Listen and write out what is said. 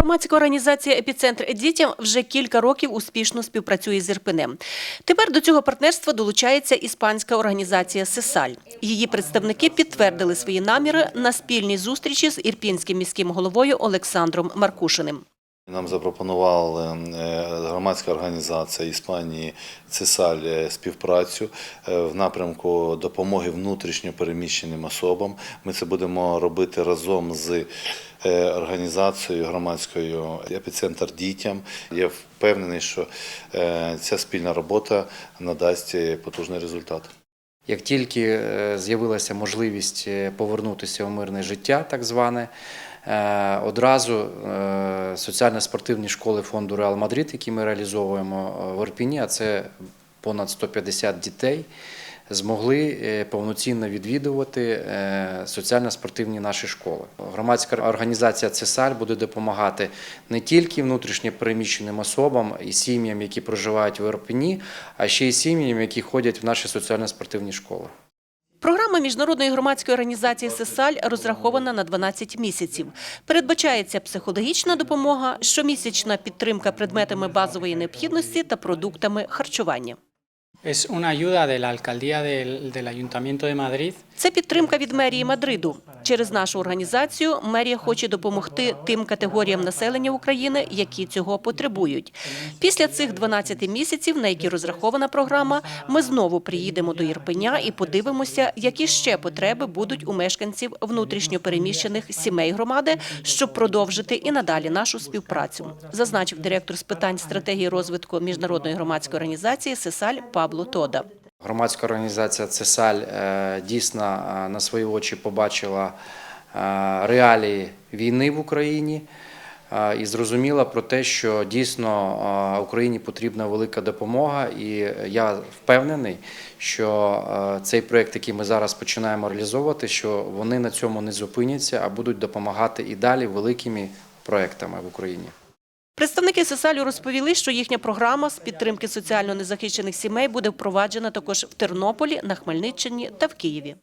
Громадська організація Епіцентр дітям вже кілька років успішно співпрацює з Ірпенем. Тепер до цього партнерства долучається іспанська організація Сесаль. Її представники підтвердили свої наміри на спільній зустрічі з ірпінським міським головою Олександром Маркушиним. Нам запропонувала е, громадська організація Іспанії ЦЕСАЛь співпрацю е, в напрямку допомоги внутрішньо переміщеним особам. Ми це будемо робити разом з е, організацією громадською епіцентр дітям. Я впевнений, що ця спільна робота надасть потужний результат. Як тільки з'явилася можливість повернутися у мирне життя, так зване, одразу е, соціально-спортивні школи фонду Реал Мадрид, які ми реалізовуємо е, в Ірпіні, а це понад 150 дітей, змогли е, повноцінно відвідувати е, соціально-спортивні наші школи. Громадська організація ЦЕСАЛь буде допомагати не тільки внутрішньо переміщеним особам і сім'ям, які проживають в Ірпені, а ще й сім'ям, які ходять в наші соціально-спортивні школи. Програма міжнародної громадської організації Сесаль розрахована на 12 місяців. Передбачається психологічна допомога, щомісячна підтримка предметами базової необхідності та продуктами харчування. Це підтримка від мерії Мадриду. Через нашу організацію мерія хоче допомогти тим категоріям населення України, які цього потребують. Після цих 12 місяців, на які розрахована програма, ми знову приїдемо до Єрпеня і подивимося, які ще потреби будуть у мешканців внутрішньопереміщених сімей громади, щоб продовжити і надалі нашу співпрацю, зазначив директор з питань стратегії розвитку міжнародної громадської організації Сесаль Пабло Тода. Громадська організація ЦЕСАЛь е, дійсно е, на свої очі побачила е, реалії війни в Україні і зрозуміла про те, що дійсно Україні потрібна велика допомога. І я впевнений, що цей проєкт, який ми зараз починаємо реалізовувати, що вони на цьому не зупиняться, а будуть допомагати і далі великими проєктами в Україні. Представники Сесалю розповіли, що їхня програма з підтримки соціально незахищених сімей буде впроваджена також в Тернополі, на Хмельниччині та в Києві.